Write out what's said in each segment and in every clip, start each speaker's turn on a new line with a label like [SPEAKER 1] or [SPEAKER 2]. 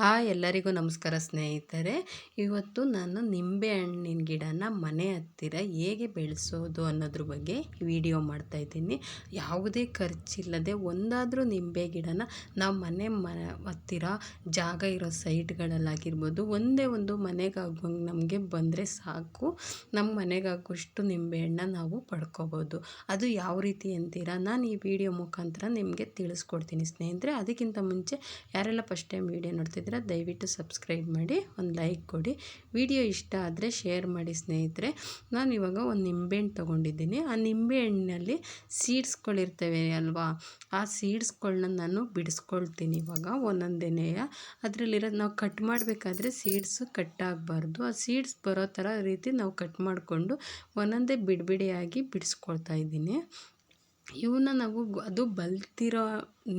[SPEAKER 1] Hi ಎಲ್ಲರಿಗೂ ನಮಸ್ಕಾರ ಸ್ನೇಹಿತರೆ. ಇವತ್ತು ನಾನು ನಿಂಬೆ ಹಣ್ಣಿನ ಗಿಡನ ಮನೆ ಹತ್ತಿರ ಹೇಗೆ ಬೆಳೆಸೋದು ಅನ್ನೋದ್ರ ಬಗ್ಗೆ ವಿಡಿಯೋ ಮಾಡ್ತಾಯಿದ್ದೀನಿ ಯಾವುದೇ ಖರ್ಚಿಲ್ಲದೆ ಒಂದಾದರೂ ನಿಂಬೆ ಗಿಡನ ನಾವು ಮನೆ ಮ, ಹತ್ತಿರ ಜಾಗ ಇರೋ ಸೈಟ್ಗಳಲ್ಲಾಗಿರ್ಬೋದು, ಒಂದೇ ಒಂದು ಮನೆಗಾಗುವಂಗೆ ನಮಗೆ ಬಂದರೆ ಸಾಕು. ನಮ್ಮ ಮನೆಗಾಗುವಷ್ಟು ನಿಂಬೆಹಣ್ಣ ನಾವು ಪಡ್ಕೋಬೋದು. ಅದು ಯಾವ ರೀತಿ ಅಂತೀರಾ ನಾನು ಈ ವಿಡಿಯೋ ಮುಖಾಂತರ ನಿಮಗೆ ತಿಳಿಸ್ಕೊಡ್ತೀನಿ ಸ್ನೇಹಿತರೆ. ಅದಕ್ಕಿಂತ ಮುಂಚೆ ಯಾರೆಲ್ಲ ಫಸ್ಟ್ ಟೈಮ್ ವಿಡಿಯೋ ದಯವಿಟ್ಟು ಸಬ್ಸ್ಕ್ರೈಬ್ ಮಾಡಿ, ಒಂದು ಲೈಕ್ ಕೊಡಿ. ವಿಡಿಯೋ ಇಷ್ಟ ಆದರೆ ಶೇರ್ ಮಾಡಿ ಸ್ನೇಹಿತರೆ. ನಾನು ಇವಾಗ ಒಂದು ನಿಂಬೆಹಣ್ಣು ತೊಗೊಂಡಿದ್ದೀನಿ. ಆ ನಿಂಬೆಹಣ್ಣಲ್ಲಿ ಸೀಡ್ಸ್ಗಳಿರ್ತವೆ ಅಲ್ವಾ? ಆ ಸೀಡ್ಸ್ಗಳನ್ನ ನಾನು ಬಿಡಿಸ್ಕೊಳ್ತೀನಿ ಇವಾಗ ಒಂದೊಂದೇನೆಯ ಅದರಲ್ಲಿರೋದು ನಾವು ಕಟ್ ಮಾಡಬೇಕಾದ್ರೆ ಸೀಡ್ಸು ಕಟ್ ಆಗಬಾರ್ದು. ಆ ಸೀಡ್ಸ್ ಬರೋ ಥರ ರೀತಿ ನಾವು ಕಟ್ ಮಾಡಿಕೊಂಡು ಒಂದೊಂದೇ ಬಿಡಿಬಿಡಿಯಾಗಿ ಬಿಡಿಸ್ಕೊಳ್ತಾ ಇದ್ದೀನಿ. ಇವನ್ನ ನಾವು ಅದು ಬಲ್ತಿರೋ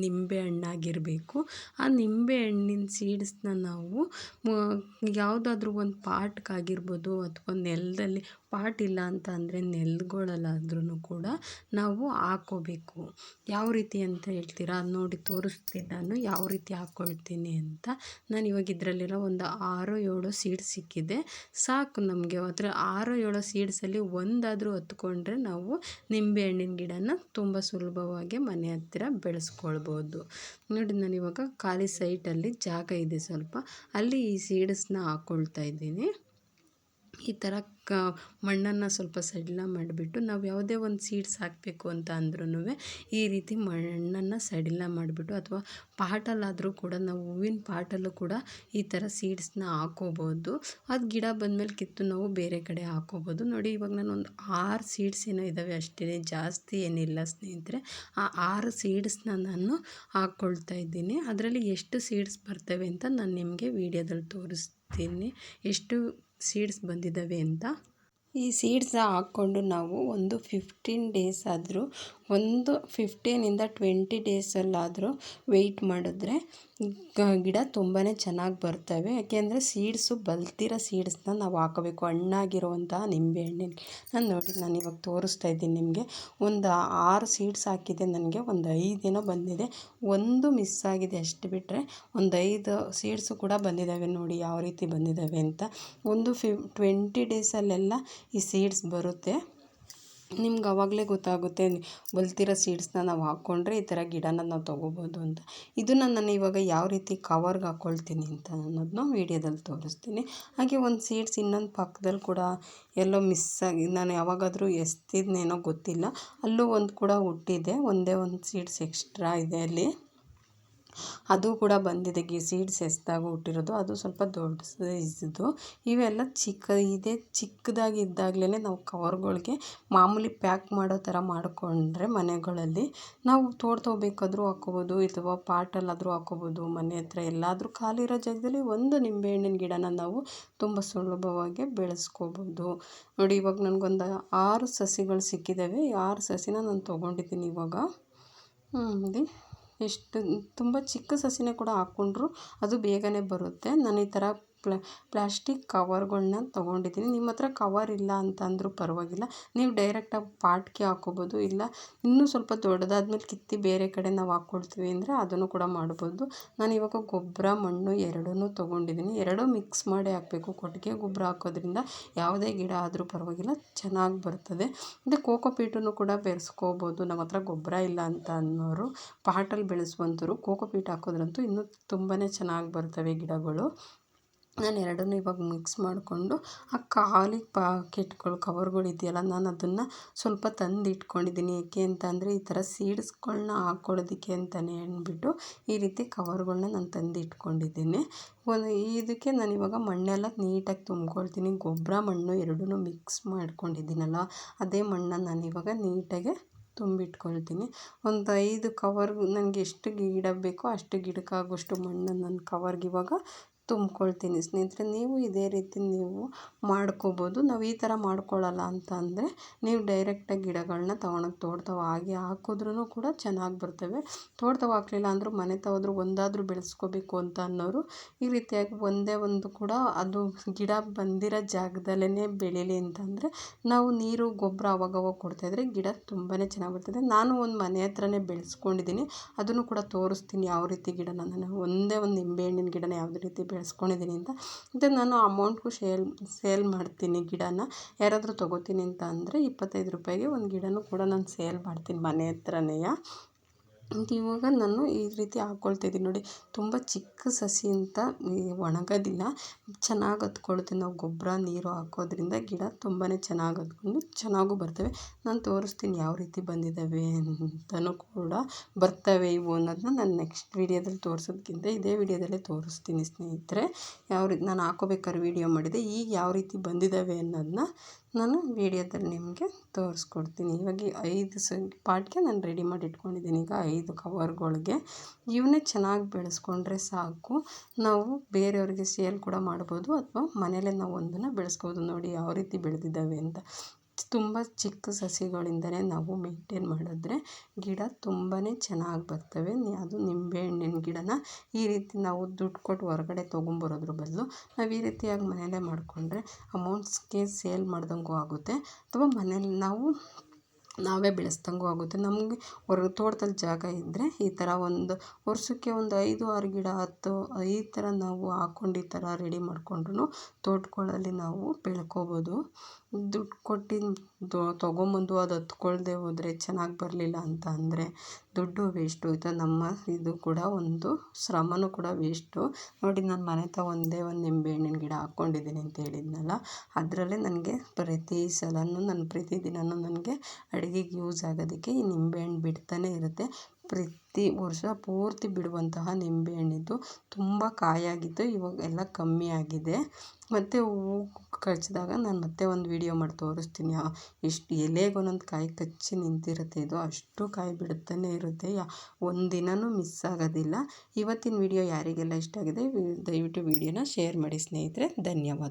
[SPEAKER 1] ನಿಂಬೆ ಹಣ್ಣಾಗಿರಬೇಕು. ಆ ನಿಂಬೆ ಹಣ್ಣಿನ ಸೀಡ್ಸ್ನ ನಾವು ಯಾವುದಾದ್ರೂ ಒಂದು ಪಾಟ್ಗಾಗಿರ್ಬೋದು ಅಥವಾ ನೆಲದಲ್ಲಿ, ಪಾಟ್ ಇಲ್ಲ ಅಂತ ಅಂದರೆ ನೆಲಗಳಲ್ಲಾದ್ರೂ ಕೂಡ ನಾವು ಹಾಕ್ಕೋಬೇಕು ಯಾವ ರೀತಿ ಅಂತ ಹೇಳ್ತೀರಾ? ನೋಡಿ ತೋರಿಸ್ತೀನಿ ನಾನು. ಯಾವ ರೀತಿ ಹಾಕ್ಕೊಳ್ತೀನಿ ಅಂತ. ನಾನು ಇವಾಗ ಇದರಲ್ಲಿರೋ ಒಂದು ಆರು, ಏಳು ಸೀಡ್ಸ್ ಸಿಕ್ಕಿದೆ. ಸಾಕು ನಮಗೆ. ಅದರ ಆರು, ಏಳು ಸೀಡ್ಸಲ್ಲಿ ಒಂದಾದರೂ ಹತ್ಕೊಂಡ್ರೆ ನಾವು ನಿಂಬೆ ಹಣ್ಣಿನ ಗಿಡನ ತುಂಬ ಸುಲಭವಾಗಿ ಮನೆ ಹತ್ತಿರ ಬೆಳೆಸ್ಕೊಳ್ಬೋದು. ನೋಡಿ ನಾನು ಇವಾಗ ಖಾಲಿ ಸೈಟಲ್ಲಿ ಜಾಗ ಇದೆ ಸ್ವಲ್ಪ. ಅಲ್ಲಿ ಈ ಸೀಡ್ಸ್ನ ಹಾಕ್ಕೊಳ್ತಾ ಇದ್ದೀನಿ. ಈ ಥರ ಕ ಮಣ್ಣನ್ನು ಸ್ವಲ್ಪ ಸಡಿಲ ಮಾಡಿಬಿಟ್ಟು ನಾವು ಯಾವುದೇ ಒಂದು ಸೀಡ್ಸ್ ಹಾಕಬೇಕು ಅಂತ ಅಂದ್ರೂ ಈ ರೀತಿ ಮಣ್ಣನ್ನು ಸಡಿಲ ಮಾಡಿಬಿಟ್ಟು ಅಥವಾ ಪಾಟಲ್ಲಾದರೂ ಕೂಡ ನಾವು ಹೂವಿನ ಪಾಟಲ್ಲೂ ಕೂಡ ಈ ಥರ ಸೀಡ್ಸ್ನ ಹಾಕೋಬೋದು. ಅದು ಗಿಡ ಬಂದಮೇಲೆ ಕಿತ್ತು ನಾವು ಬೇರೆ ಕಡೆ ಹಾಕೋಬೋದು. ನೋಡಿ ಇವಾಗ ನಾನು ಒಂದು ಆರು ಸೀಡ್ಸ್ ಏನೋ ಇದ್ದಾವೆ ಅಷ್ಟೇ ಜಾಸ್ತಿ ಏನಿಲ್ಲ ಸ್ನೇಹಿತರೆ. ಆ ಆರು ಸೀಡ್ಸ್ನ ನಾನು ಹಾಕ್ಕೊಳ್ತಾ ಇದ್ದೀನಿ. ಅದರಲ್ಲಿ ಎಷ್ಟು ಸೀಡ್ಸ್ ಬರ್ತವೆ ಅಂತ ನಾನು ನಿಮಗೆ ವೀಡಿಯೋದಲ್ಲಿ ತೋರಿಸ್ತೀನಿ. ಎಷ್ಟು ಸೀಡ್ಸ್ ಬಂದಿದ್ದಾವೆ ಅಂತ ಈ ಸೀಡ್ಸ್ನ ಹಾಕ್ಕೊಂಡು ನಾವು ಒಂದು ಫಿಫ್ಟೀನ್ ಡೇಸ್ ಆದರೂ, ಒಂದು ಫಿಫ್ಟೀನಿಂದ ಟ್ವೆಂಟಿ ಡೇಸಲ್ಲಾದರೂ ವೆಯ್ಟ್ ಮಾಡಿದ್ರೆ ಗಿಡ ತುಂಬಾ ಚೆನ್ನಾಗಿ ಬರ್ತವೆ. ಯಾಕೆಂದರೆ ಸೀಡ್ಸು ಬಲ್ತಿರೋ ಸೀಡ್ಸ್ನ ನಾವು ಹಾಕಬೇಕು. ಹಣ್ಣಾಗಿರುವಂತಹ ನಿಂಬೆ ಹಣ್ಣಿನ. ನಾನು ನೋಡಿ, ನಾನು ಇವಾಗ ತೋರಿಸ್ತಾ ಇದ್ದೀನಿ ನಿಮಗೆ. ಒಂದು ಆರು ಸೀಡ್ಸ್ ಹಾಕಿದೆ ನನಗೆ. ಒಂದು ಐದೇನೋ ಬಂದಿದೆ. ಒಂದು ಮಿಸ್ ಆಗಿದೆ ಅಷ್ಟು ಬಿಟ್ಟರೆ ಒಂದು ಐದು ಸೀಡ್ಸು ಕೂಡ ಬಂದಿದ್ದಾವೆ ನೋಡಿ, ಯಾವ ರೀತಿ ಬಂದಿದ್ದಾವೆ ಅಂತ. ಒಂದು ಫಿ ಟ್ವೆಂಟಿ ಡೇಸಲ್ಲೆಲ್ಲ ಈ ಸೀಡ್ಸ್ ಬರುತ್ತೆ. ನಿಮ್ಗೆ ಆವಾಗಲೇ ಗೊತ್ತಾಗುತ್ತೆ ಬಲ್ತಿರೋ ಸೀಡ್ಸ್ನ ನಾವು ಹಾಕ್ಕೊಂಡ್ರೆ ಈ ಥರ ಗಿಡನ ನಾವು ತೊಗೋಬೋದು ಅಂತ. ಇದನ್ನು ನಾನು ಇವಾಗ ಯಾವ ರೀತಿ ಕವರ್ಗೆ ಹಾಕ್ಕೊಳ್ತೀನಿ ಅಂತ ಅನ್ನೋದನ್ನ ವೀಡಿಯೋದಲ್ಲಿ ತೋರಿಸ್ತೀನಿ. ಹಾಗೆ ಒಂದು ಸೀಡ್ಸ್ ಇನ್ನೊಂದು ಪಕ್ಕದಲ್ಲಿ ಕೂಡ ಎಲ್ಲೋ ಮಿಸ್ ಆಗಿ, ನಾನು ಯಾವಾಗಾದರೂ ಎಸ್ತಿದ್ನೇನೋ ಗೊತ್ತಿಲ್ಲ. ಅಲ್ಲೂ ಒಂದು ಕೂಡ ಹುಟ್ಟಿದೆ, ಒಂದೇ ಒಂದು ಸೀಡ್ಸ್ ಎಕ್ಸ್ಟ್ರಾ ಇದೆ ಅಲ್ಲಿ. ಅದು ಕೂಡ ಬಂದಿದೆ. ಗಿ ಸೀಡ್ಸ್ ಎಸ್ದಾಗ ಹುಟ್ಟಿರೋದು. ಅದು ಸ್ವಲ್ಪ ದೊಡ್ಡ ಸೈಜ್ದು. ಇವೆಲ್ಲ ಚಿಕ್ಕ, ಇದೇ ಚಿಕ್ಕದಾಗಿ ಇದ್ದಾಗಲೇ ನಾವು ಕವರ್ಗಳಿಗೆ ಮಾಮೂಲಿ ಪ್ಯಾಕ್ ಮಾಡೋ ಥರ ಮಾಡಿಕೊಂಡ್ರೆ ಮನೆಗಳಲ್ಲಿ ನಾವು ತೋಡ್ತೋಬೇಕಾದ್ರೂ ಹಾಕ್ಕೋಬೋದು ಅಥವಾ ಪಾಟಲ್ಲಾದರೂ ಹಾಕ್ಕೋಬೋದು, ಮನೆ ಹತ್ರ ಎಲ್ಲಾದರೂ ಖಾಲಿ ಇರೋ ಜಾಗದಲ್ಲಿ ಒಂದು ನಿಂಬೆಹಣ್ಣಿನ ಗಿಡನ ನಾವು ತುಂಬ ಸುಲಭವಾಗಿ ಬೆಳೆಸ್ಕೋಬೋದು. ನೋಡಿ, ಇವಾಗ ನನಗೊಂದು ಆರು ಸಸಿಗಳು ಸಿಕ್ಕಿದ್ದಾವೆ ಆರು ಸಸಿನ ನಾನು ತೊಗೊಂಡಿದ್ದೀನಿ ಇವಾಗ. ಹ್ಞೂ ಎಷ್ಟು ತುಂಬ ಚಿಕ್ಕ ಸಸಿನೇ ಕೂಡ ಹಾಕ್ಕೊಂಡ್ರು ಅದು ಬೇಗನೆ ಬರುತ್ತೆ. ನಾನು ಈ ಥರ ಪ್ಲ, ಪ್ಲಾಸ್ಟಿಕ್ ಕವರ್ಗಳನ್ನ ತೊಗೊಂಡಿದ್ದೀನಿ. ನಿಮ್ಮ ಹತ್ರ ಕವರ್ ಇಲ್ಲ ಅಂತಂದರೂ ಪರವಾಗಿಲ್ಲ. ನೀವು ಡೈರೆಕ್ಟಾಗಿ ಪಾಟ್ಗೆ ಹಾಕ್ಕೋಬೋದು ಇಲ್ಲ, ಇನ್ನೂ ಸ್ವಲ್ಪ ದೊಡ್ಡದಾದ್ಮೇಲೆ ಕಿತ್ತಿ ಬೇರೆ ಕಡೆ ನಾವು ಹಾಕ್ಕೊಳ್ತೀವಿ ಅಂದರೆ ಅದನ್ನು ಕೂಡ ಮಾಡ್ಬೋದು. ನಾನು ಇವಾಗ ಗೊಬ್ಬರ ಮಣ್ಣು ಎರಡೂ ತೊಗೊಂಡಿದ್ದೀನಿ. ಎರಡೂ ಮಿಕ್ಸ್ ಮಾಡಿ ಹಾಕಬೇಕು. ಕೊಟ್ಟಿಗೆ ಗೊಬ್ಬರ ಹಾಕೋದ್ರಿಂದ ಯಾವುದೇ ಗಿಡ ಆದರೂ ಪರವಾಗಿಲ್ಲ, ಚೆನ್ನಾಗಿ ಬರ್ತದೆ. ಮತ್ತು ಕೋಕೋ ಪೀಟನ್ನು ಕೂಡ ಬೆರೆಸ್ಕೋಬೋದು. ನಮ್ಮ ಹತ್ರ ಗೊಬ್ಬರ ಇಲ್ಲ ಅಂತ ಅನ್ನೋರು ಪಾಟಲ್ಲಿ ಬೆಳೆಸುವಂಥವ್ರು ಕೋಕೋ ಪೀಟ್ ಹಾಕೋದ್ರಂತೂ ಇನ್ನೂ ತುಂಬಾ ಚೆನ್ನಾಗಿ ಬರ್ತವೆ ಗಿಡಗಳು. ನಾನು ಎರಡನ್ನೂ ಇವಾಗ ಮಿಕ್ಸ್ ಮಾಡಿಕೊಂಡು ಆ ಖಾಲಿ ಪಾಕೆಟ್ಗಳು ಕವರ್ಗಳು ಇದೆಯಲ್ಲ, ನಾನು ಅದನ್ನು ಸ್ವಲ್ಪ ತಂದು ಇಟ್ಕೊಂಡಿದ್ದೀನಿ ಏಕೆ ಅಂತ ಅಂದರೆ ಈ ಥರ ಸೀಡ್ಸ್ಗಳನ್ನ ಹಾಕ್ಕೊಳ್ಳೋದಕ್ಕೆ ಅಂತಲೇ ಅಂದ್ಬಿಟ್ಟು ಈ ರೀತಿ ಕವರ್ಗಳನ್ನ ನಾನು ತಂದು ಇಟ್ಕೊಂಡಿದ್ದೀನಿ ಒಂದು ಇದಕ್ಕೆ ನಾನು ಇವಾಗ ಮಣ್ಣೆಲ್ಲ ನೀಟಾಗಿ ತುಂಬ್ಕೊಳ್ತೀನಿ. ಗೊಬ್ಬರ ಮಣ್ಣು ಎರಡೂ ಮಿಕ್ಸ್ ಮಾಡ್ಕೊಂಡಿದ್ದೀನಲ್ಲ, ಅದೇ ಮಣ್ಣನ್ನು ನಾನು ಇವಾಗ ನೀಟಾಗೆ ತುಂಬಿಟ್ಕೊಳ್ತೀನಿ. ಒಂದು ಐದು ಕವರ್ ನನಗೆ ಎಷ್ಟು ಗಿಡ ಬೇಕೋ ಅಷ್ಟು ಗಿಡಕ್ಕಾಗುವಷ್ಟು ಮಣ್ಣನ್ನು ನಾನು ಕವರ್ಗೆ ಇವಾಗ ತುಂಬ್ಕೊಳ್ತೀನಿ. ಸ್ನೇಹಿತರೆ, ನೀವು ಇದೇ ರೀತಿ ನೀವು ಮಾಡ್ಕೋಬೋದು. ನಾವು ಈ ಥರ ಮಾಡ್ಕೊಳ್ಳಲ್ಲ ಅಂತ ಅಂದರೆ ನೀವು ಡೈರೆಕ್ಟಾಗಿ ಗಿಡಗಳನ್ನ ತೊಗೊಳಕ್ಕೆ ತೋಟದಾಗ ಹಾಗೆ ಹಾಕಿದ್ರೂ ಕೂಡ ಚೆನ್ನಾಗಿ ಬರ್ತವೆ. ತೋಟದಾಗ ಹಾಕ್ಲಿಲ್ಲ ಅಂದರೂ ಮನೆ ತವಾದರೂ ಒಂದಾದರೂ ಬೆಳೆಸ್ಕೋಬೇಕು ಅಂತ ಅನ್ನೋರು ಈ ರೀತಿಯಾಗಿ ಒಂದೇ ಒಂದು ಕೂಡ ಅದು ಗಿಡ ಬಂದಿರೋ ಜಾಗದಲ್ಲೇ ಬೆಳೀಲಿ ಅಂತಂದರೆ ನಾವು ನೀರು, ಗೊಬ್ಬರ ಅವಾಗವಾಗ ಕೊಡ್ತಾಯಿದ್ರೆ ಗಿಡ ತುಂಬಾ ಚೆನ್ನಾಗಿ ಬರ್ತದೆ. ನಾನು ಒಂದು ಮನೆ ಹತ್ರನೇ ಬೆಳೆಸ್ಕೊಂಡಿದ್ದೀನಿ. ಅದನ್ನು ಕೂಡ ತೋರಿಸ್ತೀನಿ ಯಾವ ರೀತಿ ಗಿಡನ. ನಾನು ಒಂದೇ ಒಂದು ನಿಂಬೆಹಣ್ಣಿನ ಗಿಡನ ಯಾವುದೇ ರೀತಿ ಬೆಳೆಸ್ಕೊಂಡಿದ್ದೀನಿ ಅಂತ. ಮತ್ತು ನಾನು ಅಮೌಂಟ್ಗೂ ಶೇಲ್ ಸೇಲ್ ಮಾಡ್ತೀನಿ ಗಿಡನ. ಯಾರಾದರೂ ತೊಗೋತೀನಿ ಅಂತ ಅಂದರೆ ಇಪ್ಪತ್ತೈದು ರೂಪಾಯಿಗೆ ಒಂದು ಗಿಡನೂ ಕೂಡ ನಾನು ಸೇಲ್ ಮಾಡ್ತೀನಿ ಮನೆ ಹತ್ರನೇ ಇವಾಗ ನಾನು ಈ ರೀತಿ ಹಾಕ್ಕೊಳ್ತಿದ್ದೀನಿ ನೋಡಿ, ತುಂಬ ಚಿಕ್ಕ ಸಸಿ ಅಂತ ಒಣಗೋದಿಲ್ಲ. ಚೆನ್ನಾಗಿ ಹತ್ಕೊಳುತ್ತೆ ನಾವು ಗೊಬ್ಬರ, ನೀರು ಹಾಕೋದ್ರಿಂದ ಗಿಡ ತುಂಬಾ ಚೆನ್ನಾಗಿ ಹತ್ಕೊಂಡು ಚೆನ್ನಾಗೂ ಬರ್ತವೆ. ನಾನು ತೋರಿಸ್ತೀನಿ ಯಾವ ರೀತಿ ಬಂದಿದ್ದಾವೆ ಅಂತಲೂ ಕೂಡ ಬರ್ತವೆ ಇವು ಅನ್ನೋದನ್ನ ನಾನು ನೆಕ್ಸ್ಟ್ ವೀಡಿಯೋದಲ್ಲಿ ತೋರಿಸೋದ್ಕಿಂತ ಇದೇ ವೀಡಿಯೋದಲ್ಲೇ ತೋರಿಸ್ತೀನಿ ಸ್ನೇಹಿತರೆ. ಯಾವ ರೀತಿ ನಾನು ಹಾಕೋಬೇಕಾದ್ರೆ ವೀಡಿಯೋ ಮಾಡಿದೆ. ಈಗ ಯಾವ ರೀತಿ ಬಂದಿದ್ದಾವೆ ಅನ್ನೋದನ್ನ ನಾನು ವೀಡಿಯೋದಲ್ಲಿ ನಿಮಗೆ ತೋರಿಸ್ಕೊಡ್ತೀನಿ. ಇವಾಗ ಐದು ಸ ಪಾರ್ಟ್ಗೆ ನಾನು ರೆಡಿ ಮಾಡಿ ಇಟ್ಕೊಂಡಿದ್ದೀನಿ ಈಗ ಐದು ಕವರ್ಗಳಿಗೆ. ಇವನ್ನೇ ಚೆನ್ನಾಗಿ ಬೆಳೆಸ್ಕೊಂಡ್ರೆ ಸಾಕು. ನಾವು ಬೇರೆಯವ್ರಿಗೆ ಸೇಲ್ ಕೂಡ ಮಾಡ್ಬೋದು ಅಥವಾ ಮನೆಯಲ್ಲೇ ನಾವು ಒಂದನ್ನು ಬೆಳೆಸ್ಬೋದು. ನೋಡಿ ಯಾವ ರೀತಿ ಬೆಳೆದಿದ್ದಾವೆ ಅಂತ. ತುಂಬ ಚಿಕ್ಕ ಸಸಿಗಳಿಂದಲೇ ನಾವು ಮೇಂಟೇನ್ ಮಾಡಿದ್ರೆ ಗಿಡ ತುಂಬಾ ಚೆನ್ನಾಗಿ ಬರ್ತವೆ. ಅದು ನಿಂಬೆ ಹಣ್ಣಿನ ಗಿಡನ ಈ ರೀತಿ ನಾವು ದುಡ್ಡು ಕೊಟ್ಟು ಹೊರಗಡೆ ತೊಗೊಂಬರೋದ್ರ ಬದಲು ನಾವು ಈ ರೀತಿಯಾಗಿ ಮನೆಯಲ್ಲೇ ಮಾಡಿಕೊಂಡ್ರೆ ಅಮೌಂಟ್ಸ್ಗೆ ಸೇಲ್ ಮಾಡ್ದಂಗೂ ಆಗುತ್ತೆ. ಅಥವಾ ಮನೇಲಿ ನಾವು ನಾವೇ ಬೆಳೆಸ್ದಂಗೂ ಆಗುತ್ತೆ. ನಮಗೆ ಹೊರ ತೋಟದಲ್ಲಿ ಜಾಗ ಇದ್ದರೆ ಈ ಥರ ಒಂದು ವರ್ಷಕ್ಕೆ ಒಂದು ಐದು ಆರು ಗಿಡ ಹತ್ತು ಈ ಥರ ನಾವು ಹಾಕ್ಕೊಂಡು ಈ ಥರ ರೆಡಿ ಮಾಡಿಕೊಂಡ್ರು ತೋಟಗಳಲ್ಲಿ ನಾವು ಬೆಳ್ಕೊಬೋದು. ದುಡ್ಡು ಕೊಟ್ಟಿದ್ದು ತೊಗೊಂಬಂದು ಅದು ಹತ್ಕೊಳ್ದೆ ಹೋದರೆ ಚೆನ್ನಾಗಿ ಬರಲಿಲ್ಲ ಅಂತ ಅಂದರೆ ದುಡ್ಡು ವೇಸ್ಟು. ಇದು ನಮ್ಮ, ಇದು ಕೂಡ ಒಂದು ಶ್ರಮವೂ ಕೂಡ ವೇಸ್ಟು. ನೋಡಿ, ನಾನು ಮನೆ ಹತ್ರ ಒಂದೇ ಒಂದು ನಿಂಬೆ ಹಣ್ಣಿನ ಗಿಡ ಹಾಕ್ಕೊಂಡಿದ್ದೀನಿ ಅಂತ ಹೇಳಿದ್ನಲ್ಲ, ಅದರಲ್ಲೇ ನನಗೆ ಪ್ರತಿ ಸಲವೂ ನಾನು ಪ್ರತಿದಿನವೂ ನನಗೆ ಅಡುಗೆಗೆ ಯೂಸ್ ಆಗೋದಕ್ಕೆ ಈ ನಿಂಬೆಹಣ್ಣು ಬಿಡ್ತಾನೆ ಇರುತ್ತೆ. ಪ್ರತಿ ವರ್ಷ ಪೂರ್ತಿ ಬಿಡುವಂತಹ ನಿಂಬೆಹಣ್ಣಿದ್ದು ತುಂಬ ಕಾಯಾಗಿತ್ತು, ಇವಾಗ ಎಲ್ಲ ಕಮ್ಮಿ ಆಗಿದೆ. ಮತ್ತು ಹೂವು ಕಚ್ಚಿದಾಗ ನಾನು ಮತ್ತೆ ಒಂದು ವೀಡಿಯೋ ಮಾಡಿ ತೋರಿಸ್ತೀನಿ. ಎಷ್ಟು ಎಲೆಗೆ ಒಂದೊಂದು ಕಾಯಿ ಕಚ್ಚಿ ನಿಂತಿರುತ್ತೆ, ಇದು ಅಷ್ಟು ಕಾಯಿ ಬಿಡುತ್ತಲೇ ಇರುತ್ತೆ. ಯಾ ಒಂದಿನವೂ ಮಿಸ್ ಆಗೋದಿಲ್ಲ. ಇವತ್ತಿನ ವೀಡಿಯೋ ಯಾರಿಗೆಲ್ಲ ಇಷ್ಟ ಆಗಿದೆ, ದಯವಿಟ್ಟು ವೀಡಿಯೋನ ಶೇರ್ ಮಾಡಿ ಸ್ನೇಹಿತರೆ. ಧನ್ಯವಾದ.